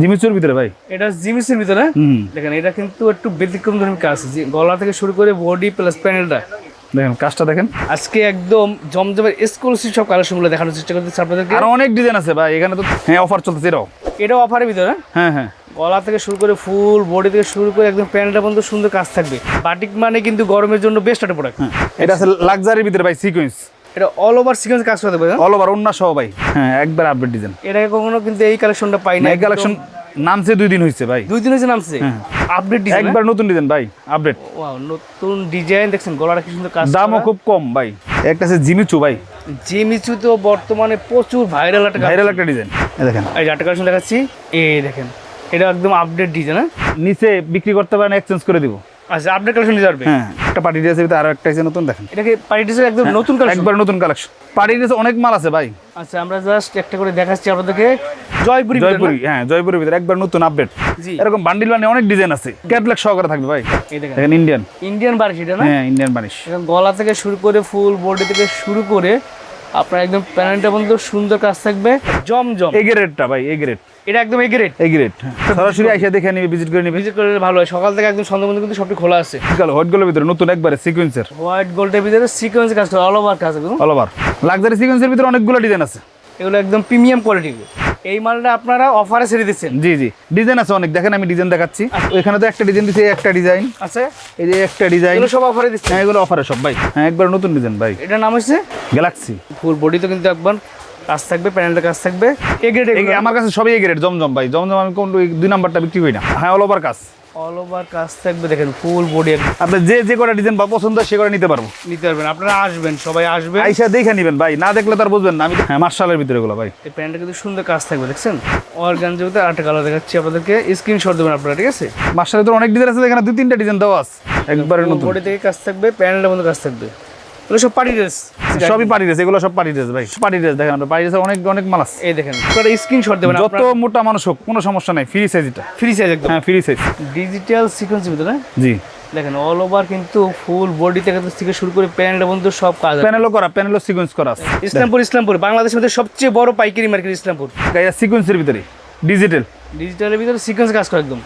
জিমিচুর ভিতরে ভাই? এটা জিমিসের ভিতরে? দেখেন এটা কিন্তু একটু ব্যতিক্রম ধরনের কাজ। গলা থেকে শুরু করে বডি প্লাস প্যানেলটা দেখেন কাজটা দেখেন। আজকে একদম জমজমের এক্সক্লুসিভ সব কালেকশনগুলো দেখানোর চেষ্টা করতেছি আপনাদেরকে। আর অনেক ডিজাইন আছে ভাই এখানে তো হ্যাঁ অফার চলতেছে এটাও এটা অফারের ভিতরে? হ্যাঁ হ্যাঁ। গলা থেকে শুরু করে ফুল বডি থেকে শুরু করে একদম প্যানেলটা পর্যন্ত সুন্দর কাজ থাকবে। বাটিক মানে কিন্তু গরমের জন্য বেস্ট একটা প্রোডাক্ট এটা আছে লাক্সারির ভিতরে ভাই সিকোয়েন্স এটা অল ওভার সিকোয়েন্স কাজ করতে পারে অল ওভার অন্য সহ ভাই। হ্যাঁ একবার আপডেট ডিজাইন এটা কখনো কিন্তু এই কালেকশনটা পাই না এই কালেকশন নামছে দুই দিন হয়েছে ভাই। দুই দিন হয়েছে নামছে? হ্যাঁ। আপডেট ডিজাইন একবার নতুন ডিজাইন ভাই আপডেট ওয়াও নতুন ডিজাইন দেখছেন গলাটা কি সুন্দর কাজ দামও খুব কম ভাই। একটা আছে জিমিচু ভাই। জিমিচু তো বর্তমানে প্রচুর ভাইরাল একটা ভাইরাল একটা ডিজাইন দেখেন। এই যে একটা কালেকশন দেখাচ্ছি এই দেখেন এটা একদম আপডেট ডিজাইন হ্যাঁ? নিচে বিক্রি করতে পারেন এক্সচেঞ্জ করে দিব। আচ্ছা আপডেট কালেকশন নিতে পারবে হ্যাঁ একটা পার্টি ড্রেসের ভিতরে আরও একটা আছে নতুন দেখেন। এটাকে পার্টি ড্রেসের একদম নতুন কালেকশন একবার নতুন কালেকশন পার্টি ড্রেস অনেক মাল আছে ভাই। আচ্ছা আমরা জাস্ট একটা করে দেখাচ্ছি আপনাদেরকে। জয়পুরি জয়পুরি হ্যাঁ জয়পুরের ভিতরে একবার নতুন আপডেট এরকম বান্ডিল বানিয়ে অনেক ডিজাইন আছে। ক্যাটলগ সহকারে থাকবে ভাই। এই দেখেন। ইন্ডিয়ান ইন্ডিয়ান বারিশ এটা না? হ্যাঁ ইন্ডিয়ান বানিশ। গলা থেকে শুরু করে ফুল বডি থেকে শুরু করে আপনার একদম প্যানেলটা পর্যন্ত সুন্দর কাজ থাকবে। জমজম। এই গ্রেডটা ভাই এগ রেট এটা একদম এগ্রেট গ্রেড সরাসরি আইসা দেখে নিবি ভিজিট করে নিবি। ভিজিট করলে ভালো হয়। সকাল থেকে একদম সন্ধ্যা পর্যন্ত কিন্তু সবটি খোলা আছে। কাল হোয়াইট গোল্ডের ভিতরে নতুন একবারে সিকোয়েন্সের হোয়াইট গোল্ডের ভিতরে সিকোয়েন্স কাজ করে অল ওভার কাজ অল ওভার লাক্সারি সিকোয়েন্সের ভিতরে অনেকগুলো ডিজাইন আছে। এগুলো একদম প্রিমিয়াম কোয়ালিটি এই মালটা আপনারা অফারে ছেড়ে দিচ্ছেন? জি জি। ডিজাইন আছে অনেক। দেখেন আমি ডিজাইন দেখাচ্ছি। এখানে তো একটা ডিজাইন দিছে এই একটা ডিজাইন আছে এই যে একটা ডিজাইন এগুলো সব অফারে দিচ্ছেন? হ্যাঁ এগুলো অফারে সব ভাই। হ্যাঁ একবার নতুন ডিজাইন ভাই। এটার নাম হচ্ছে? গ্যালাক্সি ফুল বডি তো কিন্তু একবার কাজ থাকবে প্যানেলটা কাজ থাকবে। এ গ্রেড আমার কাছে সবই এ গ্রেড জমজম ভাই। জমজম আমি কোন দুই নাম্বারটা বিক্রি করি না। হ্যাঁ অল ওভার কাজ। অল ওভার কাজ থাকবে দেখেন ফুল বডি আপনি যে যে কটা ডিজাইন বা পছন্দ সে কটা নিতে পারব। নিতে পারবেন আপনারা আসবেন সবাই আসবেন। আইসা দেখে নিবেন ভাই। না দেখলে তার বুঝবেন না। আমি হ্যাঁ মার্শালের ভিতরে গুলো ভাই। এই প্যান্টটা কিন্তু সুন্দর কাজ থাকবে দেখছেন? অর্গান জগতে আরেকটা কালার দেখাচ্ছি আপনাদেরকে। স্ক্রিনশট দেবেন আপনারা ঠিক আছে? মার্শালের তো অনেক ডিজাইন আছে এখানে দুই তিনটা ডিজাইন দেওয়া আছে। একবারে নতুন। বডি থেকে কাজ থাকবে প্যানেলটা বন্ধ কাজ থাকবে। এগুলো সব পার্টি ড্রেস সবই পার্টি ড্রেস এগুলো সব পার্টি ড্রেস ভাই। পার্টি ড্রেস দেখেন পার্টি ড্রেস অনেক অনেক মাল আছে। এই দেখেন। আপনারা স্ক্রিনশট দেবেন যত মোটা মানুষ হোক কোনো সমস্যা নাই ফ্রি সাইজ এটা। ফ্রি সাইজ একদম। হ্যাঁ ফ্রি সাইজ ডিজিটাল সিকোয়েন্সের ভিতরে? জি। দেখেন অল ওভার কিন্তু ফুল বডি থেকে থেকে শুরু করে প্যানেলটা পর্যন্ত সব কাজ প্যানেলও করা প্যানেলও সিকোয়েন্স করা আছে। ইসলামপুর ইসলামপুর বাংলাদেশের মধ্যে সবচেয়ে বড় পাইকারি মার্কেট ইসলামপুর। গাইয়া সিকোয়েন্সের ভিতরে। ডিজিটাল ডিজিটালের ভিতরে সিকোয়েন্স কাজ করে একদম।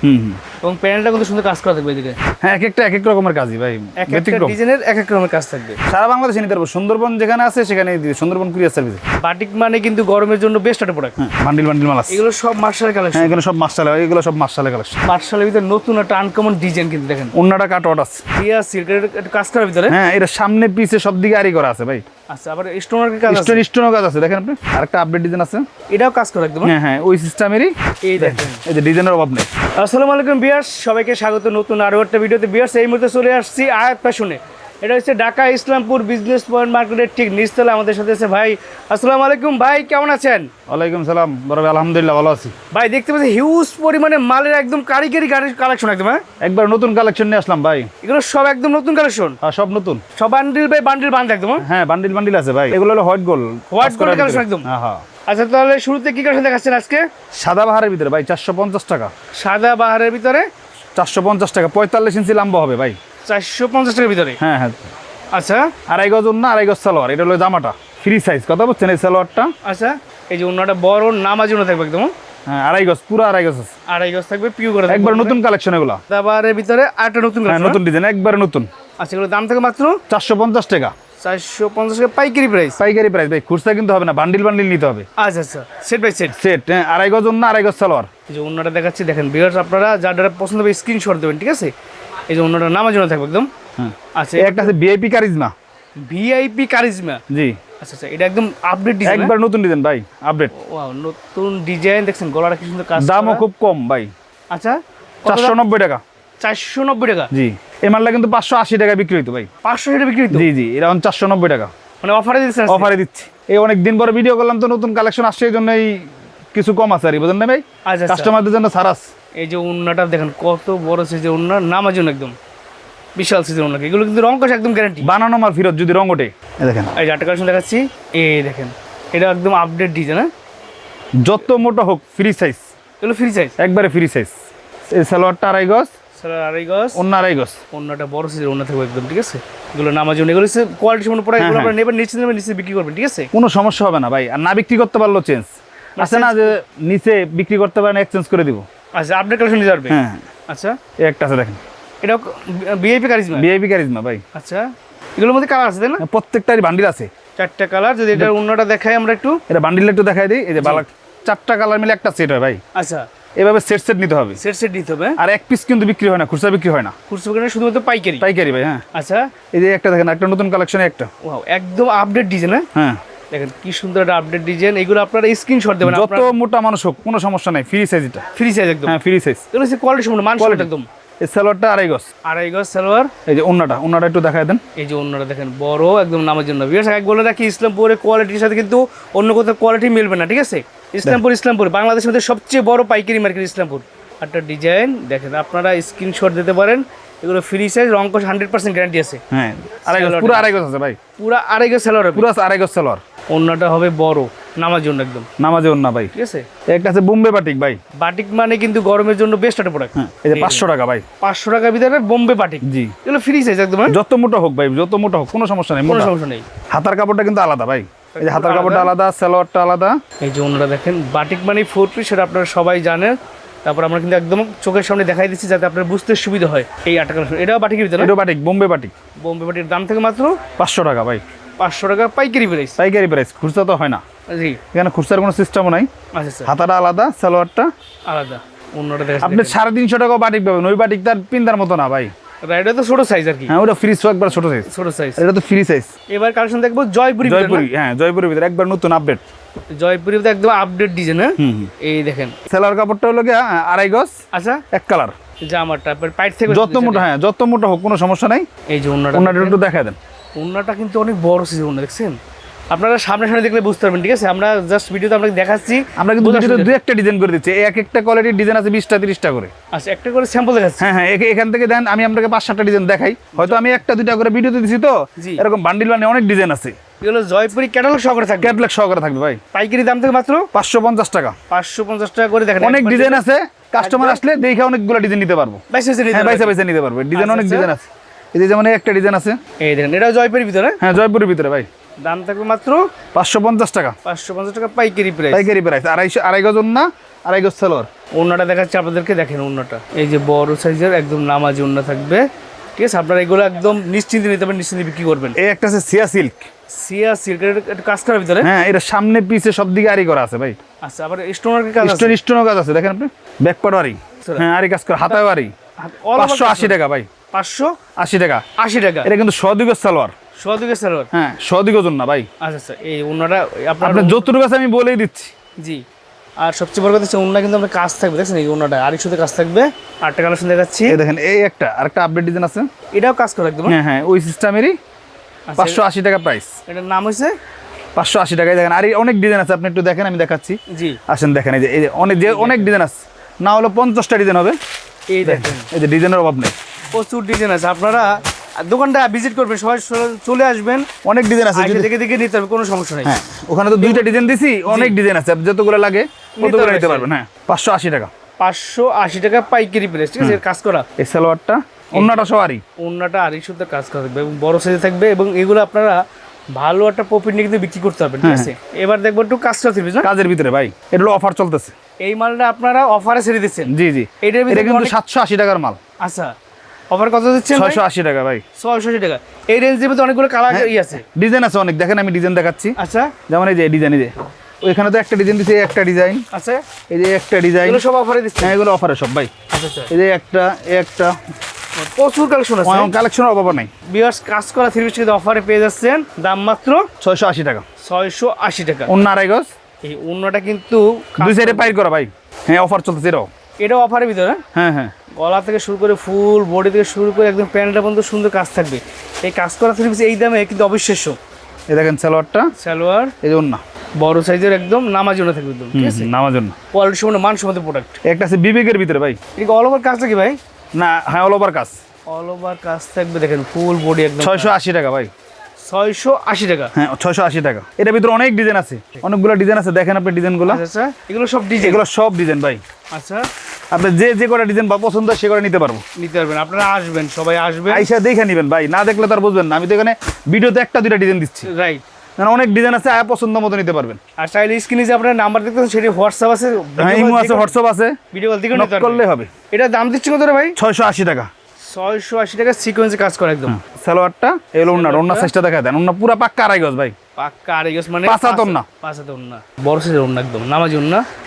এবং প্যানেলটা কিন্তু সুন্দর কাজ করা থাকবে এদিকে। হ্যাঁ এক একটা এক এক রকমের কাজই ভাই। এক একটা ডিজাইনের এক এক রকমের কাজ থাকবে। সারা বাংলাদেশে নিতে পারব। সুন্দরবন যেখানে আছে সেখানে দিবে সুন্দরবন কুরিয়ার সার্ভিস। বাটিক মানে কিন্তু গরমের জন্য বেস্ট একটা প্রোডাক্ট হ্যাঁ বান্ডিল বান্ডিল মাল আছে। এগুলো সব মার্শাল কালেকশন হ্যাঁ এগুলো সব মাসালা এগুলো সব মাসালা কালেকশন মার্শালের ভিতরে নতুন একটা আনকমন ডিজাইন কিন্তু দেখেন। অন্যটা কাট আছে। রিয়া সিল্কের কাজ করার ভিতরে। হ্যাঁ এটা সামনে পিছে সব দিকে আরি করা আছে ভাই। আচ্ছা আবার স্টোনার কাজ আছে? কাজ আছে দেখেন আপনি। আরেকটা আপডেট ডিজাইন আছে। এটাও কাজ করে একদম হ্যাঁ? হ্যাঁ ওই সিস্টেমেরই এই দেখেন। এই যে ডিজাইনের অভাব নেই। আসসালামু আলাইকুম বিয়ার্স। সবাইকে স্বাগত নতুন আরও একটা ভিডিওতে। বিয়ার্স এই মুহূর্তে চলে আসছি আয়াত ফ্যাশনে। এটা হচ্ছে ঢাকা ইসলামপুর বিজনেস পয়েন্ট মার্কেটের ঠিক নিচতলা আমাদের সাথে আছে ভাই। আসসালামু আলাইকুম ভাই কেমন আছেন? ওয়ালাইকুম সালাম বড় আলহামদুলিল্লাহ ভালো আছি। ভাই দেখতে পাচ্ছি হিউজ পরিমাণে মালের একদম কারিগরি গাড়ির কালেকশন একদম হ্যাঁ? একবার নতুন কালেকশন নিয়ে আসলাম ভাই। এগুলো সব একদম নতুন কালেকশন আর সব নতুন। সব বান্ডিল ভাই বান্ডিল বান্ড একদম হ্যাঁ? হ্যাঁ বান্ডিল বান্ডিল আছে ভাই। এগুলো হলো white gold white gold collection একদম? হ্যাঁ হ্যাঁ। আচ্ছা তাহলে শুরুতে কি কালেকশন দেখাচ্ছেন আজকে? সাদা বাহারের ভিতরে ভাই চারশো পঞ্চাশ টাকা। সাদা বাহারের ভিতরে? চারশো পঞ্চাশ টাকা পঁয়তাল্লিশ ইঞ্চি লম্বা হবে ভাই। চারশো পঞ্চাশ টাকার ভিতরে? হ্যাঁ হ্যাঁ। আচ্ছা। আড়াই গজ না আড়াই গজ সালোয়ার। এটা হলো জামাটা। ফ্রি সাইজ কথা বলছেন এই সালোয়ারটা? আচ্ছা এই যে অন্যটা বড় নামাজি অন্য থাকবে একদম। হ্যাঁ আড়াই গজ পুরো আড়াই গজ আছে। আড়াই গজ থাকবে পিউ করে একবার নতুন কালেকশন এগুলো। ভিতরে আরেকটা নতুন হ্যাঁ নতুন ডিজাইন একবার নতুন। আচ্ছা দাম থাকে মাত্র? চারশো পঞ্চাশ টাকা। চারশো পঞ্চাশ টাকা পাইকারি প্রাইস পাইকারি প্রাইস ভাই খুচরা কিন্তু হবে না বান্ডিল বান্ডিল নিতে হবে। আচ্ছা আচ্ছা সেট বাই সেট সেট হ্যাঁ আড়াই গজ না আড়াই গজ সালোয়ার। এই যে অন্যটা দেখাচ্ছি দেখেন আপনারা যার যারা পছন্দ হবে স্ক্রিনশট দেবেন ঠিক আছে? এই যে অন্যটা নামার জন্য থাকবে একদম। হ্যাঁ। আচ্ছা একটা আছে ভিআইপি কারিজমা ভিআইপি কারিজমা জি। আচ্ছা আচ্ছা এটা একদম আপডেট ডিজাইন একবার নতুন ডিজাইন ভাই আপডেট ওয়াও নতুন ডিজাইন দেখছেন গলাটা কি সুন্দর কাজ দামও খুব কম ভাই। আচ্ছা টাকা। জি। কিন্তু বিক্রি হইতো ভাই। টাকা বিক্রি জি জি এটা টাকা। মানে অফারে দিচ্ছেন অফারে দিচ্ছি। এই অনেক দিন পরে ভিডিও করলাম তো নতুন কালেকশন আসছে এই জন্যই কিছু কম আছে আর কি বুঝলেন না ভাই? কাস্টমারদের জন্য সারাস। এই যে উন্নাটা দেখেন কত বড় সাইজের উন্না নামার জন্য একদম। বিশাল সাইজের উন্না। এগুলো কিন্তু রং কষ একদম গ্যারান্টি বানানো মাল ফিরত যদি রং ওঠে। দেখেন। এই যে আটটা কালেকশন দেখাচ্ছি। এই দেখেন এটা একদম আপডেট ডিজাইন হ্যাঁ? যত মোটা হোক ফ্রি সাইজ এগুলো ফ্রি সাইজ একবারে ফ্রি সাইজ এই সালোয়ারটা আড়াই গজ স্যার আড়াই গজ। অন্য আড়াই গজ। অন্যটা বড় সাইজের অন্য থাকবে একদম ঠিক আছে? এগুলো নামার জন্য এগুলো কোয়ালিটি সম্পূর্ণ পড়া এগুলো হ্যাঁ, আপনারা নেবেন নিচে নেবেন নিচে বিক্রি করবেন ঠিক আছে? কোনো সমস্যা হবে না ভাই। আর না বিক্রি করতে পারল চেঞ্জ আছে না যে নিচে বিক্রি করতে পারেন এক্সচেঞ্জ করে দিব। আচ্ছা আপডেট কালেকশন নিতে পারবে? হ্যাঁ আচ্ছা। এই একটা আছে দেখেন। এটাও বিআইপি কারিজমা ভিআইপি কারিজমা ভাই। আচ্ছা। এগুলোর মধ্যে কালার আছে তাই না? প্রত্যেকটারই বান্ডিল আছে। চারটা কালার যদি এটার অন্যটা দেখাই আমরা একটু। এটা বান্ডিল একটু দেখাই দিই। এই যে বালা চারটা কালার মিলে একটা সেট হয় ভাই। আচ্ছা। এভাবে সেট সেট নিতে হবে। সেট সেট দিতে হবে আর এক পিস কিন্তু বিক্রি হয় না খুচরা বিক্রি হয় না। খুচরো করে শুধুমাত্র পাইকারি। পাইকারি ভাই হ্যাঁ। আচ্ছা। এই যে একটা দেখেন একটা নতুন কালেকশন একটা। ওয়াও একদম আপডেট ডিজাইন হ্যাঁ? হ্যাঁ। দেখেন কি সুন্দর একটা আপডেট ডিজাইন এগুলো আপনারা স্ক্রিনশট দেবেন যত মোটা মানুষ হোক কোনো সমস্যা নাই ফ্রি সাইজ এটা। ফ্রি সাইজ একদম। হ্যাঁ ফ্রি সাইজ এগুলো হচ্ছে কোয়ালিটি সম্পূর্ণ মান সম্পূর্ণ একদম। এই সালোয়ারটা আড়াই গজ। আড়াই গজ সালোয়ার। এই যে অন্যটা অন্যটা একটু দেখাই দেন। এই যে অন্যটা দেখেন বড় একদম নামের জন্য। বিয়ার্স এক বলে রাখি ইসলামপুরের কোয়ালিটির সাথে কিন্তু অন্য কোথাও কোয়ালিটি মিলবে না ঠিক আছে? ইসলামপুর ইসলামপুর বাংলাদেশের মধ্যে সবচেয়ে বড় পাইকারি মার্কেট ইসলামপুর। একটা ডিজাইন দেখেন আপনারা স্ক্রিনশট দিতে পারেন। এগুলো ফ্রি সাইজ রঙ্কশ হান্ড্রেড পার্সেন্ট গ্যারান্টি আছে। হ্যাঁ। আড়াই গজ পুরো আড়াই গজ আছে ভাই। পুরো আড়াই গজ সালোয়ার হবে পুরো আড়াই গজ সালোয়ার অন্যটা হবে বড় নামার জন্য একদম। নামাজে অন্য ভাই। ঠিক আছে? একটা আছে বোম্বে বাটিক ভাই। বাটিক মানে কিন্তু গরমের জন্য বেস্ট একটা প্রোডাক্ট হ্যাঁ এই যে পাঁচশো টাকা ভাই। পাঁচশো টাকা ভিতরে বোম্বে বাটিক জি। এগুলো ফ্রি সাইজ একদম হ্যাঁ? যত মোটা হোক ভাই যত মোটা হোক কোনো সমস্যা নেই কোনো সমস্যা নেই। হাতার কাপড়টা কিন্তু আলাদা ভাই। এই যে হাতার কাপড়টা আলাদা সালোয়ারটা আলাদা। এই যে অন্যরা দেখেন বাটিক মানে ফোর পিস সেটা আপনারা সবাই জানেন। তারপর আমরা কিন্তু একদম চোখের সামনে দেখাই দিচ্ছি যাতে আপনার বুঝতে সুবিধা হয় এই আটা কালেকশন এটাও বাটিকের ভিতরে? এটাও বাটিক বোম্বে বাটিক। বোম্বে বাটির দাম থেকে মাত্র পাঁচশো টাকা ভাই। পাঁচশো টাকা পাইকারি প্রাইস পাইকারি প্রাইস খুচরা তো হয় না। জি। এখানে খুচরার কোনো সিস্টেমও নাই। আচ্ছা স্যার হাতাটা আলাদা সালোয়ারটা। আলাদা। অন্যটা দেখা আপনি সাড়ে তিনশো টাকাও বাটিক পাবেন ওই বাটিক তার পিন্দার মতো না ভাই। রাইডার তো ছোট সাইজ আর কি। হ্যাঁ ওটা ফ্রি একবার ছোট সাইজ ছোট সাইজ এটা তো ফ্রি সাইজ এবার কালেকশন দেখব জয়পুরি জয়পুরি হ্যাঁ জয়পুরের ভিতরে একবার নতুন আপডেট? জয়পুরি ভিতরে একদম আপডেট ডিজাইন হ্যাঁ? এই দেখেন। সেলার কাপড়টা হলো হ্যাঁ, আড়াই গজ আচ্ছা। এক কালার জামাটা পাইট থেকে যত মোটা হ্যাঁ যত মোটা হোক কোনো সমস্যা নাই। এই যে অন্যটা ওনাটা একটু দেখা দেন। ওন্নাটা কিন্তু অনেক বড় সাইজের ওন্না দেখছেন? আপনারা সামনে সামনে দেখলে বুঝতে পারবেন ঠিক আছে? আমরা জাস্ট ভিডিওতে আপনাকে দেখাচ্ছি। আমরা কিন্তু দুই একটা ডিজাইন করে দিচ্ছি। এক একটা কোয়ালিটির ডিজাইন আছে বিশটা তিরিশটা করে। আচ্ছা একটা করে স্যাম্পল দেখাচ্ছি। হ্যাঁ হ্যাঁ এখা- এখান থেকে দেন আমি আপনাকে পাঁচ সাতটা ডিজাইন দেখাই। হয়তো আমি একটা দুইটা করে ভিডিওতে দিছি তো। এরকম বান্ডিল মানে অনেক ডিজাইন আছে। এগুলো জয়পুরি ক্যাটালগ সহকারে থাকবে। ক্যাটলগ সহকারে থাকবে ভাই। পাইকারি দাম থেকে মাত্র পাঁচশো পঞ্চাশ টাকা। পাঁচশো পঞ্চাশ টাকা করে দেখেন। অনেক ডিজাইন আছে। কাস্টমার আসলে দেখে অনেকগুলো ডিজাইন নিতে পারব। নিতে হ্যাঁ। বাইসা বাইসা নিতে পারবে। ডিজাইন আচ্ছা, অনেক আচ্ছা। ডিজাইন আছে। এই যে যেমন একটা ডিজাইন আছে। এই দেখেন এটাও জয়পুরের ভিতরে। হ্যাঁ জয়পুরের ভিতরে ভাই। দাম থাকবে মাত্র পাঁচশো পঞ্চাশ টাকা। পাঁচশো পঞ্চাশ টাকা পাইকারি প্রাইস পাইকারি প্রাইস আড়াইশো আড়াই গজ না আড়াই গজ সালোয়ার। ওন্নাটা দেখাচ্ছি আপনাদেরকে দেখেন ওন্নাটা এই যে বড় সাইজের একদম নামাজি ওন্না থাকবে। ঠিক আছে আপনারা এগুলো একদম নিশ্চিন্তে নিতে পারেন নিশ্চিন্তে বিক্রি করবেন। এই একটা আছে সিয়া সিল্ক। সিয়া সিল্কের একটা কাজ করার ভিতরে? হ্যাঁ এটা সামনে পিছে সব দিকে আরি করা আছে ভাই। আচ্ছা আবার স্টোনার কাজ আছে? স্টোন কাজ আছে দেখেন আপনি? ব্যাক আরি হ্যাঁ আরি কাজ করা হাতায় আরি পাঁচশো আশি টাকা ভাই। পাঁচশো আশি টাকা। আশি টাকা। এটা কিন্তু সদিগজ সালোয়ার। সদিকে সালোয়ার হ্যাঁ। সদিগজ না ভাই। আচ্ছা আচ্ছা এই ওনারা আপনার যতটুকু আছে আমি বলেই দিচ্ছি। জি। আর সবচেয়ে বড় কথা হচ্ছে ওনা কিন্তু আমরা কাজ থাকবে দেখছেন এই ওনাটা আড়াইশোতে কাজ থাকবে। আটটা কালেকশন দেখাচ্ছি। এই দেখেন এই একটা আরেকটা আপডেট ডিজাইন আছে। এটাও কাজ করে একদম হ্যাঁ? হ্যাঁ ওই সিস্টেমেরই আচ্ছা, পাঁচশো আশি টাকা প্রাইস এটার নাম হয়েছে পাঁচশো আশি টাকায় দেখেন আর এই অনেক ডিজাইন আছে আপনি একটু দেখেন আমি দেখাচ্ছি। জি। আসেন দেখেন এই যে এই যে অনেক যে অনেক ডিজাইন আছে। না হলো পঞ্চাশটা ডিজাইন হবে। এই দেখেন এই যে ডিজাইনের অভাব নেই। প্রচুর ডিজাইন আছে। আপনারা দোকানটা ভিজিট করবেন সবাই চলে আসবেন। অনেক ডিজাইন আছে দেখে দেখে নিতে হবে কোনো সমস্যা নেই। হ্যাঁ ওখানে তো দুইটা ডিজাইন দিছি অনেক ডিজাইন আছে যতগুলো লাগে ততগুলো নিতে পারবেন হ্যাঁ। পাঁচশো আশি টাকা। পাঁচশো আশি টাকা পাইকারি প্রাইস ঠিক আছে? কাজ করা। এই সালোয়ারটা অন্যটা আড়াইশোতে কাজ করা থাকবে এবং বড় সাইজে থাকবে এবং এগুলো আপনারা ভালো একটা প্রফিট নিয়ে কিন্তু বিক্রি করতে পারবেন ঠিক আছে? এবার দেখব একটু কাজটা থাকবে কাজের ভিতরে ভাই এটা হলো অফার চলতেছে। এই মালটা আপনারা অফারে ছেড়ে দিচ্ছেন। জি জি। এটা কিন্তু সাতশো আশি টাকার মাল। আচ্ছা। অফার কত দিচ্ছেন ছয়শো আশি টাকা ভাই। ছয়শো আশি টাকা। এই রেঞ্জের মধ্যে অনেকগুলো কালার ই আছে। ডিজাইন আছে অনেক। দেখেন আমি ডিজাইন দেখাচ্ছি। আচ্ছা। যেমন এই যে ডিজাইন এই যে। ওইখানে তো একটা ডিজাইন দিছে একটা ডিজাইন আচ্ছা। এই যে একটা ডিজাইন এগুলো সব অফারে দিচ্ছেন হ্যাঁ এগুলো অফারে সব ভাই। আচ্ছা আচ্ছা। এই যে একটা একটা। প্রচুর কালেকশন আছে। কালেকশনের অভাব নাই। বিয়ার্স কাজ করা থ্রি পিস কিন্তু অফারে পেয়ে যাচ্ছেন। দাম মাত্র ছয়শো আশি টাকা। ছয়শো আশি টাকা। অন্য আড়াই গজ। এই অন্যটা কিন্তু দুই সাইডে পাইর করা ভাই। হ্যাঁ অফার চলতেছে এটাও। এটা অফারের ভিতরে? হ্যাঁ হ্যাঁ। গলা থেকে শুরু করে ফুল বডি থেকে শুরু করে একদম প্যান্টটা পর্যন্ত সুন্দর কাজ থাকবে। এই কাজ করা থ্রি পিস এই দামে কিন্তু অবিশ্বাস্য। এই দেখেন সালোয়ারটা। সালোয়ার। এই যে অন্য বড় সাইজের একদম নামার জন্য থাকবে একদম ঠিক আছে? নামার জন্য কোয়ালিটি সম্পূর্ণ মান সম্মত প্রোডাক্ট একটা আছে বিবেকের ভিতরে ভাই। এটা অল ওভার কাজটা কি ভাই? না হ্যাঁ অল ওভার কাজ। অল ওভার কাজ থাকবে দেখেন ফুল বডি একদম। ছয়শো আশি টাকা ভাই। ছয়শো আশি টাকা। হ্যাঁ ছয়শো আশি টাকা। এটার ভিতরে অনেক ডিজাইন আছে। অনেকগুলো ডিজাইন আছে দেখেন আপনি ডিজাইনগুলো আচ্ছা আচ্ছা। এগুলো সব ডিজাইন? এগুলো সব ডিজাইন ভাই। আচ্ছা। আপনি যে যে কটা ডিজাইন বা পছন্দ সে করে নিতে পারব। নিতে পারবেন আপনারা আসবেন সবাই আসবেন। আইসা দেখে নেবেন ভাই। না দেখলে তার বুঝবেন না। আমি তো এখানে ভিডিওতে একটা দুইটা ডিজাইন দিচ্ছি। রাইট মানে অনেক ডিজাইন আছে আয়া পছন্দ মতো নিতে পারবেন। আর স্টাইল স্ক্রিনে যে আপনার নাম্বার দেখতে সেটি হোয়াটসঅ্যাপ আছে হ্যাঁ ইমো আছে হোয়াটসঅ্যাপ আছে। ভিডিও কল নক করলে হবে। এটা দাম দিচ্ছি কত ভাই? ছয়শো আশি টাকা। ছয়শো আশি টাকা সিকোয়েন্সে কাজ করে একদম। সালোয়ারটা এলো ওনার ওনার সাইজটা দেখা দেন। ওনার পুরা পাক্কা আড়াই গজ ভাই। পাক্কা আড়াই গজ মানে পাঁচ হাত ওড়না। পাঁচ হাত ওড়না বড় সাইজের ওড়না একদম নামাজি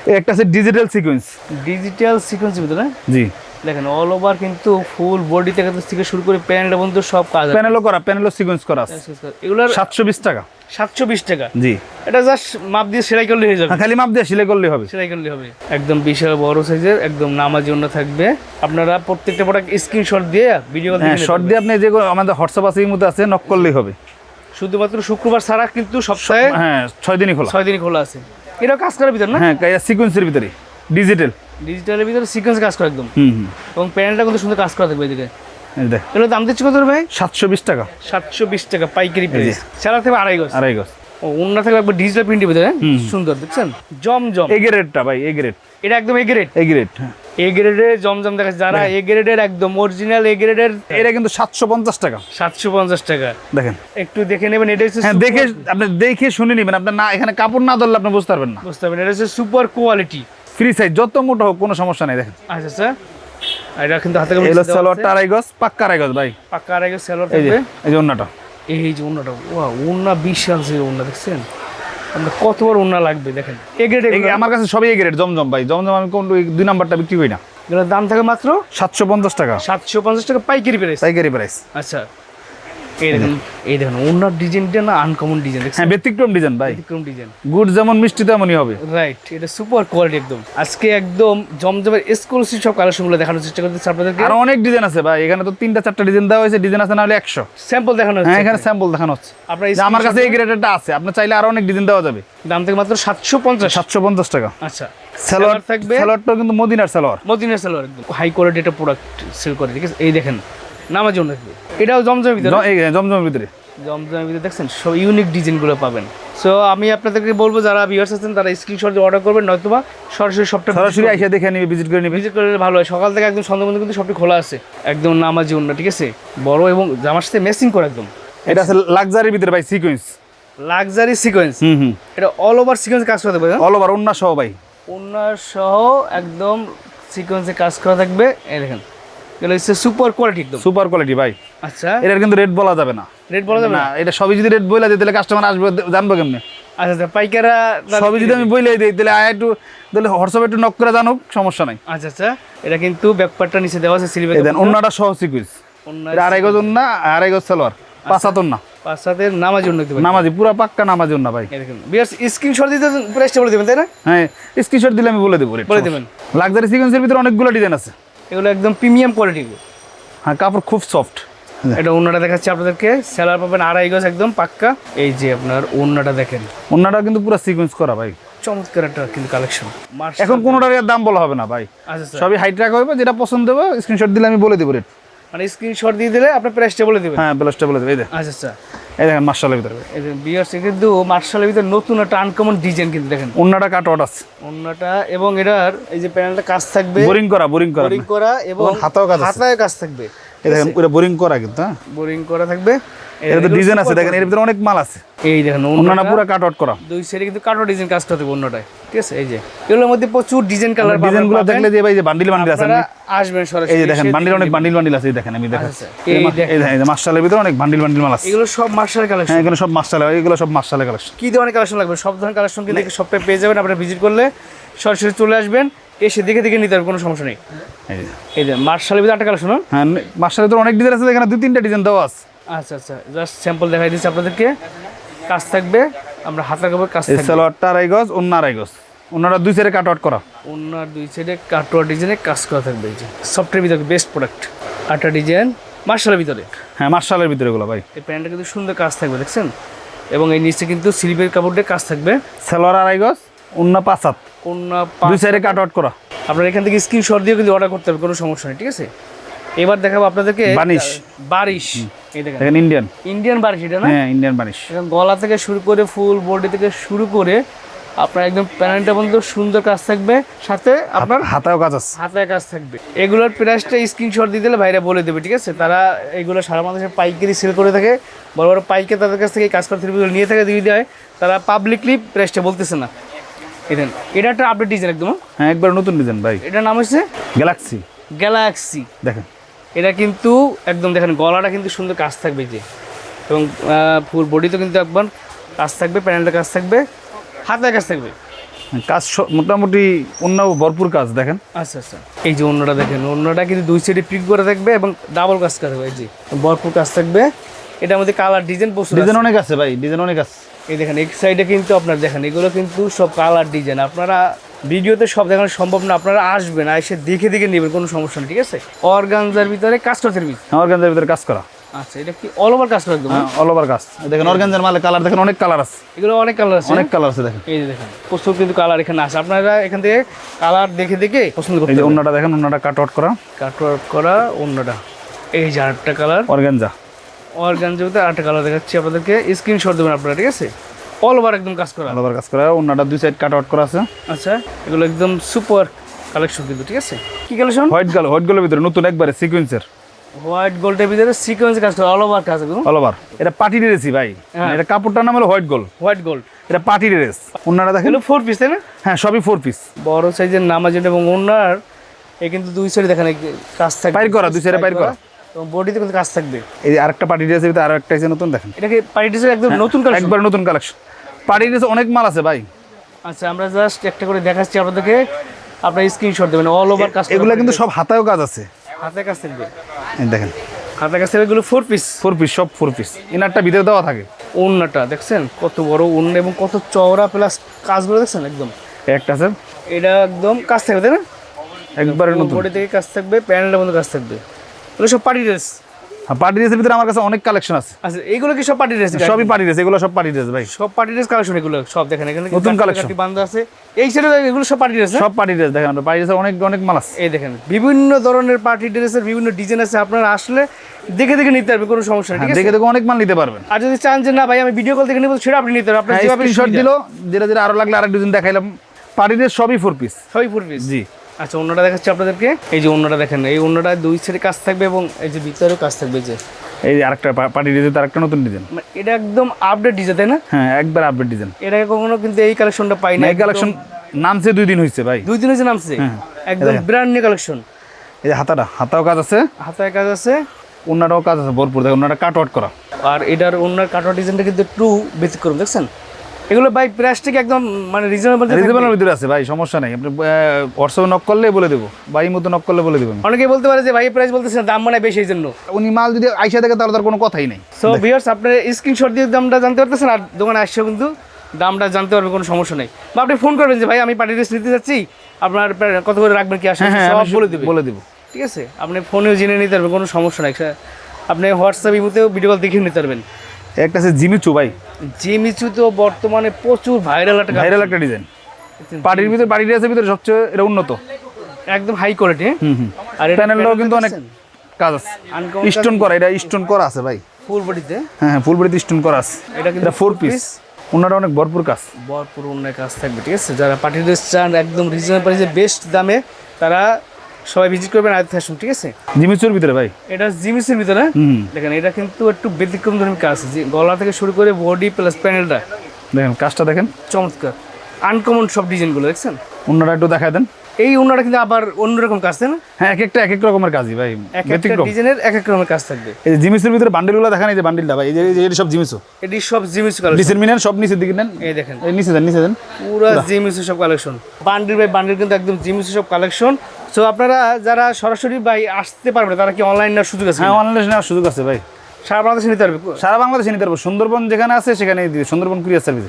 এই একটা আছে ডিজিটাল সিকোয়েন্স ডিজিটাল সিকোয়েন্সের ভিতরে? জি। দেখেন অল ওভার কিন্তু ফুল বডি থেকে থেকে শুরু করে প্যান্ট পর্যন্ত সব কাজ প্যানেলও করা প্যানেলও সিকোয়েন্স করা আছে। এগুলোর সাতশো বিশ টাকা। সাতশো বিশ টাকা। জি। এটা জাস্ট মাপ দিয়ে সেলাই করলে হয়ে যাবে। হ্যাঁ, খালি মাপ দিয়ে সিলে করলে হবে। সেলাই করলে হবে। একদম বিশাল বড় সাইজের একদম নামার জন্য থাকবে। আপনারা প্রত্যেকটা প্রোডাক্ট স্ক্রিনশট দিয়ে ভিডিও হ্যাঁ শর্ট দিয়ে আপনি যে আমাদের হোয়াটসঅ্যাপ আছে এই মধ্যে আছে নক করলেই হবে। শুধুমাত্র শুক্রবার ছাড়া কিন্তু সপ্তাহে হ্যাঁ ছয় দিনই খোলা। ছয় দিনই খোলা আছে। এটা কাজ করার ভিতর না? হ্যাঁ সিকোয়েন্সের ভিতরে ডিজিটাল ডিজিটালের ভিতরে সিকোয়েন্স কাজ করে একদম। হুম এবং প্যানেলটা কিন্তু সুন্দর কাজ করা থাকবে এদিকে। দেখ। এগুলো দাম দিচ্ছি কত ভাই? সাতশো বিশ টাকা। সাতশো বিশ টাকা পাইকারি প্রাইস ছাড়া থাকবে আড়াই গজ। আড়াই গজ। ও অন্য থাকবে একবার ডিজিটাল প্রিন্টের ভিতরে সুন্দর দেখছেন? জম জম এ গ্রেডটা ভাই এ গ্রেড এটা একদম এ গ্রেড এ গ্রেড হ্যাঁ। এ গ্রেডের জমজম দেখাচ্ছে। যারা এ গ্রেডের একদম অরিজিনাল এ গ্রেডের এটা কিন্তু সাতশো পঞ্চাশ টাকা। সাতশো পঞ্চাশ টাকা। দেখেন। একটু দেখে নেবেন এটা হচ্ছে হ্যাঁ দেখে আপনি দেখে শুনে নিবেন। আপনার না এখানে কাপড় না ধরলে আপনি বুঝতে পারবেন না। বুঝতে পারবেন। এটা হচ্ছে সুপার কোয়ালিটি ফ্রি সাইজ যত মোটা হোক কোনো সমস্যা নেই দেখেন। আচ্ছা স্যার এটা কিন্তু হাতে এই হলো সালোয়ারটা আড়াই গজ পাক্কা আড়াই গজ ভাই। পাক্কা আড়াই সালোয়ার এই যে থাকবে। এই যে অন্যটা এই যে ওন্নাটা ওয়া ওন্না বিশাল সেই ওন্না দেখছেন? আমরা কতবার ওন্না লাগবে দেখেন। এ গ্রেড আমার কাছে সবই এ গ্রেড জমজম ভাই। জমজম আমি কোন দুই নাম্বারটা বিক্রি করি না। এগুলোর দাম থাকে মাত্র সাতশো পঞ্চাশ টাকা। সাতশো পঞ্চাশ টাকা পাইকারি প্রাইস পাইকারি প্রাইস আচ্ছা। এই দেখেন এই দেখেন ওনার ডিজাইনটা না আনকমন ডিজাইন হ্যাঁ ব্যতিক্রম ডিজাইন ভাই। ব্যতিক্রম ডিজাইন গুড যেমন মিষ্টি তেমনই হবে। রাইট এটা সুপার কোয়ালিটি একদম। আজকে একদম জমজমের এক্সক্লুসিভ সব কালেকশনগুলো দেখানোর চেষ্টা করতেছি আপনাদেরকে। আর অনেক ডিজাইন আছে ভাই। এখানে তো তিনটা চারটা ডিজাইন দেওয়া হয়েছে ডিজাইন আছে না হলে একশো। স্যাম্পল দেখানো হ্যাঁ হচ্ছে এখানে স্যাম্পল দেখানো হচ্ছে। আপনার আমার কাছে এই গ্রেডেরটা আছে আপনি চাইলে আরও অনেক ডিজাইন দেওয়া যাবে। দাম থেকে মাত্র সাতশো পঞ্চাশ। সাতশো পঞ্চাশ টাকা। আচ্ছা সালোয়ার সালোয়ার থাকবে সালোয়ারটাও কিন্তু মদিনার সালোয়ার মদিনা সালোয়ার একদম। হাই কোয়ালিটি একটা প্রোডাক্ট সেল করে ঠিক আছে? এই দেখেন নামার জন্য এটাও জমজমের ভিতরে। জমজমের ভিতরে। জমজমের ভিতরে দেখছেন সব ইউনিক ডিজাইনগুলো পাবেন। সো আমি আপনাদেরকে বলব যারা ভিউয়ার্স আছেন তারা স্ক্রিনশট দিয়ে অর্ডার করবেন নয়তোবা সরাসরি সবটা সরাসরি আইসা দেখে নিবে ভিজিট করে নিবে। ভিজিট করলে ভালো হয়। সকাল থেকে একদম সন্ধ্যা পর্যন্ত কিন্তু সবটি খোলা আছে। একদম নামাজি অন্য ঠিক আছে? বড় এবং জামার সাথে ম্যাচিং করে একদম। এটা আছে লাক্সারির ভিতরে ভাই সিকোয়েন্স লাক্সারি সিকোয়েন্স হুম হুম। এটা অল ওভার সিকোয়েন্স কাজ করা থাকবে অল ওভার অন্য সহ ভাই। ওনার সহ একদম সিকোয়েন্সে কাজ করা থাকবে। এই দেখেন এগুলো হচ্ছে সুপার কোয়ালিটি একদম। সুপার কোয়ালিটি ভাই। আচ্ছা। এটার কিন্তু রেট বলা যাবে না। রেট বলা যাবে না না? এটা সবই যদি রেট বইলা দিই তাহলে কাস্টমার আসবে জানব কেমনে? আচ্ছা আচ্ছা পাইকারা সবই যদি আমি বইলাই দিই তাহলে আয় একটু তাহলে হোয়াটসঅ্যাপে একটু নক করে জানুক সমস্যা নাই। আচ্ছা আচ্ছা এটা কিন্তু ব্যাকপারটা নিচে দেওয়া আছে সিলিভার এই দেন অন্যটা সহ সিকুইন্স এটা আড়াই গজ না আড়াই গজ সালোয়ার না নামাজ নামাজি পুরা পাক্কা নামাজি ভাই। বিয়ার স্ক্রিনশট দিতে প্রাইসটা বলে দেবেন তাই না? হ্যাঁ স্ক্রিনশট দিলে আমি বলে দেবো বলে দেবেন। লাক্সারি সিকুয়েন্সের ভিতরে অনেকগুলো ডিজাইন আছে। এগুলো একদম প্রিমিয়াম কোয়ালিটির। হ্যাঁ কাপড় খুব সফট এটা ওন্নাটা দেখাচ্ছি আপনাদেরকে। সেলার পাবেন আড়াই গজ একদম পাক্কা। এই যে আপনার ওন্নাটা দেখেন। অন্যটা কিন্তু পুরো সিকুয়েন্স করা ভাই। চমৎকার একটা কিন্তু কালেকশন এখন কোনোটার দাম বলা হবে না ভাই। আচ্ছা সবই হাইট রাখা হবে যেটা পছন্দ হবে স্ক্রিনশট দিলে আমি বলে দেবো রেট মানে স্ক্রিনশট দিয়ে দিলে আপনার প্রাইসটা বলে দেবেন। হ্যাঁ প্লাসটা বলে দেবো আচ্ছা আচ্ছা। এই দেখেন মার্শালের ভিতরে। এই যে বিয়ার্স কিন্তু মার্শালের ভিতরে নতুন একটা আনকমন ডিজাইন কিন্তু দেখেন। অন্যটা কাট আউট আছে। অন্যটা এবং এটার এই যে প্যানেলটা কাজ থাকবে। বোরিং করা বোরিং করা। বোরিং করা এবং এবং হাতাও কাজ হাতায় কাজ থাকবে। এই দেখেন পুরো বোরিং করা কিন্তু হ্যাঁ। বোরিং করা থাকবে। এর তো ডিজাইন আছে দেখেন এর ভিতরে অনেক মাল আছে। এই দেখেন অন্যটা পুরো কাট আউট করা। দুই সাইডে কিন্তু কাটো ডিজাইন কাজ করতে হবে অন্যটায় ঠিক আছে? এই যে এগুলোর মধ্যে প্রচুর ডিজাইন কালার ডিজাইনগুলো দেখলে যে ভাই যে বান্ডিল বান্ডিল আছে আসবেন সরাসরি এই যে দেখেন বান্ডিল অনেক বান্ডিল বান্ডিল আছে দেখেন আমি দেখেন আচ্ছা, এই দেখেন। মার্শালের ভিতরে অনেক বান্ডিল বান্ডিল মাল আছে। এগুলো সব মার্শাল কালেকশন হ্যাঁ এখানে সব মার্শাল এগুলো সব মার্শালের কালেকশন কি ধরনের কালেকশন লাগবে? সব ধরনের কালেকশন কিন্তু সবটাই পেয়ে যাবেন আপনারা ভিজিট করলে সরাসরি চলে আসবেন এসে দেখে দেখে নিতে হবে কোনো সমস্যা নেই। এই যে। এই যে মার্শালের ভিতরে একটা কালেকশন হ্যাঁ? মার্শালের ভিতরে অনেক ডিজাইন আছে এখানে দুই তিনটা ডিজাইন দেওয়া আছে। আচ্ছা আচ্ছা। জাস্ট স্যাম্পল দেখাই দিচ্ছি আপনাদেরকে। কাজ থাকবে। আমরা হাতা কাপড় কাজ থাকবে। সালোয়ারটা আড়াই গজ অন্য আড়াই গজ। অন্যটা দুই সাইডে কাট আউট করা। ওনার দুই সাইডে কাটোয়া ডিজাইনে কাজ করা থাকবে এই যে। সফটওয়্যার ভিতরে বেস্ট প্রোডাক্ট আটটা ডিজাইন মার্শালের ভিতরে। হ্যাঁ মার্শালের ভিতরে এগুলো ভাই। এই প্যান্টটা কিন্তু সুন্দর কাজ থাকবে দেখছেন? এবং এই নিচে কিন্তু স্লিপের কাপড় দিয়ে কাজ থাকবে। সালোয়ার আড়াই গজ অন্য পাঁচ হাত। কোনটা দুই সাইডে কাট আউট করা। আপনার এখান থেকে স্ক্রিনশট দিয়ে কিন্তু অর্ডার করতে হবে কোনো সমস্যা নেই ঠিক আছে? এবার দেখাবো আপনাদেরকে বানিশ। বারিশ। এই দেখেন। ইন্ডিয়ান ইন্ডিয়ান বারিশ এটা না? হ্যাঁ ইন্ডিয়ান বারিশ। গলা থেকে শুরু করে ফুল বডি থেকে শুরু করে আপনার একদম প্যানেলটা পর্যন্ত সুন্দর কাজ থাকবে। সাথে আপনার হাতাও কাজ আছে। হাতায় কাজ থাকবে। এগুলোর প্রাইসটা স্ক্রিনশট দিয়ে দিলে ভাইরা বলে দেবে ঠিক আছে? তারা এগুলো সারা মানুষের পাইকারি সেল করে থাকে। বড় বড় পাইকারি তাদের কাছ থেকে কাজ করতে নিয়ে থাকে দিয়ে দেয়। তারা পাবলিকলি প্রাইসটা বলতেছে না। এখানে এটা একটা আপডেট ডিজাইন একদম হ্যাঁ? একবার নতুন ডিজাইন ভাই। এটার নাম হচ্ছে গ্যালাক্সি গ্যালাক্সি দেখেন। এটা কিন্তু একদম দেখেন গলাটা কিন্তু সুন্দর কাজ থাকবে যে। এবং ফুল বডিতে কিন্তু একবার কাজ থাকবে প্যানেলটা কাজ থাকবে হাতের কাজ থাকবে। কাজ মোটামুটি অন্য ভরপুর কাজ দেখেন। আচ্ছা আচ্ছা। এই যে অন্যটা দেখেন অন্যটা কিন্তু দুই সাইডে পিক করে থাকবে এবং ডাবল কাজ থাকবে এই যে। ভরপুর কাজ থাকবে। এটার মধ্যে কালার ডিজাইন প্রচুর ডিজাইন অনেক আছে ভাই ডিজাইন অনেক আছে। এই দেখেন এক সাইডে কিন্তু আপনার দেখেন এগুলো কিন্তু সব কালার ডিজাইন আপনারা ভিডিওতে সব দেখানো সম্ভব না আপনারা আসবেন এসে দেখে দেখে নেবেন কোনো সমস্যা নেই ঠিক আছে? অর্গানজার ভিতরে কাজ করতে পারবি অর্গানজার ভিতরে কাজ করা। আচ্ছা এটা কি অল ওভার কাজ একদম হ্যাঁ? অল ওভার কাজ। দেখেন অর্গানজার মালে কালার দেখেন অনেক কালার আছে। এগুলো অনেক কালার আছে অনেক কালার আছে দেখেন। এই যে দেখেন প্রচুর কিন্তু কালার এখানে আছে। আপনারা এখান থেকে কালার দেখে দেখে পছন্দ এই যে অন্যটা দেখেন অন্যটা কাট আউট করা। কাট করা অন্যটা। এই যে কালার অর্গানজা। অর্গানজাতে আরেকটা কালার দেখাচ্ছি আপনাদেরকে। স্ক্রিনশট দেবেন আপনারা ঠিক আছে? অল ওভার একদম কাজ করা। অল ওভার কাজ করা অন্যটা দুই সাইড কাট আউট করা আছে। আচ্ছা এগুলো একদম সুপার কালেকশন কিন্তু ঠিক আছে? কি কালেকশন হোয়াইট গাল হোয়াইট গালের ভিতরে নতুন একবারে সিকুয়েন্সের হোয়াইট গোল্ডের ভিতরে সিকোয়েন্স কাজ করা অল ওভার কাজ একদম অল ওভার এটা পার্টি ড্রেসই ভাই। হ্যাঁ। এটা কাপড়টার নাম হলো হোয়াইট গোল হোয়াইট গোল্ড এটা পার্টি ড্রেস অন্যটা দেখেন। ফোর পিস তাই না? হ্যাঁ সবই ফোর পিস বড় সাইজের নামাজেন এবং ওনার এ কিন্তু দুই সাইডে দেখেন কাজ থাকবে। পাইর করা, দুই এ পাইর করা। বডিতে কিন্তু কাজ থাকবে। এই যে আরেকটা পার্টি ড্রেসের ভিতরে আরও একটা আছে নতুন দেখেন। এটাকে পাইটিসের একদম হ্যাঁ, নতুন কালেকশন একবার নতুন কালেকশন পার্টি ড্রেস অনেক মাল আছে ভাই। আচ্ছা আমরা জাস্ট একটা করে দেখাচ্ছি আপনাদেরকে। আপনার স্ক্রিনশট দেবেন অল ওভার কাজ এগুলো কিন্তু সব হাতায়ও কাজ আছে। হাতে কাজ থাকবে। এই দেখেন। হাতে কাজ থাকবে এগুলো ফোর পিস ফোর পিস সব ফোর পিস ইনারটা ভিতরে দেওয়া থাকে। ওন্নাটা দেখছেন? কত বড় ওন্না এবং কত চওড়া প্লাস কাজগুলো দেখছেন? একদম। একটা আছে। এটা একদম কাজ থাকবে তাই না? একবারে নতুন। বডি থেকে কাজ থাকবে প্যানেলের মধ্যে কাজ থাকবে। এগুলো সব পার্টি ড্রেস পার্টি ড্রেসের ভিতরে আমার কাছে অনেক কালেকশন আছে। আচ্ছা এগুলো কি সব পার্টি ড্রেস সবই পার্টি ড্রেস এগুলো সব পার্টি ড্রেস ভাই। সব পার্টি ড্রেস কালেকশন এগুলো সব দেখেন এখানে নতুন। বান্ধা আছে। এই সাইডে এগুলো সব পার্টি ড্রেস সব পার্টি ড্রেস দেখেন পার্টি ড্রেসে অনেক অনেক মাল আছে। এই দেখেন বিভিন্ন ধরনের পার্টি ড্রেসের বিভিন্ন ডিজাইন আছে। আপনারা আসলে দেখে দেখে নিতে পারবেন কোনো সমস্যা নেই দেখে দেখে অনেক মাল নিতে পারবেন। আর যদি চান যে না ভাই আমি ভিডিও কল দেখে নিবো সেটা আপনি নিতে পারবেন। আপনার যেভাবে। দিল ধীরে ধীরে আরও লাগলে আরেক দুদিন দেখাইলাম। পার্টি ড্রেস সবই ফোর পিস সবই ফোর পিস জি। আচ্ছা অন্যটা দেখাচ্ছি আপনাদেরকে। এই যে অন্যটা দেখেন এই অন্যটা দুই সাইডে কাজ থাকবে এবং এই যে ভিতরেও কাজ থাকবে যে। এই যে আরেকটা পার্টি ড্রেসের আরেকটা নতুন ডিজাইন। মানে এটা একদম আপডেট ডিজাইন তাই না? হ্যাঁ একবার আপডেট ডিজাইন এটা কখনো কিন্তু এই কালেকশনটা পাই না এই কালেকশন নামছে দুই দিন হয়েছে ভাই। দুই দিন হয়েছে নামছে? হ্যাঁ। একদম ব্র্যান্ড নিউ কালেকশন এই যে হাতাটা হাতাও কাজ আছে। হাতায় কাজ আছে। অন্যটাও কাজ আছে ভরপুর। দেখেন অন্যটা কাট আউট করা। আর এটার অন্যার কাটার ডিজাইনটা কিন্তু একটু ব্যতিক্রম দেখছেন? এগুলো বাই প্রাইস থেকে একদম মানে রিজনেবল রিজনেবলের ভিতরে আছে ভাই সমস্যা নাই। আপনি হোয়াটসঅ্যাপে নক করলে বলে দেবো। ভাই মতো নক করলে বলে দেবেন। অনেকে বলতে পারে যে ভাই প্রাইস বলতেছে দাম মানে বেশি এই জন্য। উনি মাল যদি আইসা দেখে তাহলে তার কোনো কথাই নেই। সো ভিউয়ার্স আপনার স্ক্রিনশট দিয়ে দামটা জানতে পারতেছেন আর দোকানে আসছে কিন্তু দামটা জানতে পারবেন কোনো সমস্যা নেই। বা আপনি ফোন করবেন যে ভাই আমি পার্টি ড্রেস নিতে যাচ্ছি আপনার কত করে রাখবেন কি আসলে? হ্যাঁ হ্যাঁ সব বলে দেবে। বলে দেবো। ঠিক আছে? আপনি ফোনেও জেনে নিতে পারবেন কোনো সমস্যা নাই। আপনি হোয়াটসঅ্যাপ ইমুতেও ভিডিও কল দেখে নিতে পারবেন। একটা আছে জিমিচু ভাই। জিমিচু তো বর্তমানে প্রচুর ভাইরাল একটা ভাইরাল একটা ডিজাইন পার্টির ভিতরে পার্টি ড্রেসের ভিতরে সবচেয়ে এটা উন্নত। একদম হাই কোয়ালিটি আর প্যানেলটাও কিন্তু অনেক কাজ আছে। স্টোন করা এটা স্টোন করা আছে ভাই। ফুল বডিতে হ্যাঁ হ্যাঁ ফুল বডিতে স্টোন করা আছে। এটা কিন্তু ফোর পিস ওনারা অনেক ভরপুর কাজ। ভরপুর অন্যায় কাজ থাকবে ঠিক আছে? যারা পার্টি ড্রেস চান একদম রিজনেবল প্রাইসে বেস্ট দামে তারা সবাই ভিজিট করবেন আদিত্য ফ্যাশন ঠিক আছে? জিমিচুর ভিতরে ভাই। এটা জিমিসুর ভিতরে হুম। দেখেন এটা কিন্তু একটু ব্যতিক্রম ধরনের কাজ। যে গলা থেকে শুরু করে বডি প্লাস প্যানেলটা দেখেন কাজটা দেখেন। চমৎকার। আনকমন সব ডিজাইনগুলো দেখছেন? অন্যরা একটু দেখা দেন। এই ওনারা কিন্তু আবার অন্যরকম কাজ তাই না? হ্যাঁ এক একটা এক এক রকমের কাজই ভাই এক একটা ডিজাইনের এক এক রকমের কাজ থাকবে। এই যে জিমিসের ভিতরে বান্ডিলগুলো দেখান এই যে বান্ডিলটা ভাই এই যে এই সব জিমিসও। এটি সব জিমিস কালেকশন নিচের মিনেন সব নিচের দিকে নেন। এই দেখেন। এই নিচে দেন নিচে দেন। পুরো জিমিস সব কালেকশন বান্ডিল ভাই বান্ডিল কিন্তু একদম জিমিস সব কালেকশন সো আপনারা যারা সরাসরি ভাই আসতে পারবে না, তারা কি অনলাইন নেওয়ার সুযোগ আছে হ্যাঁ অনলাইনে নেওয়ার সুযোগ আছে ভাই। সারা বাংলাদেশে নিতে পারবে? সারা বাংলাদেশে নিতে পারব। সুন্দরবন যেখানে আছে সেখানে। Sundarban courier service.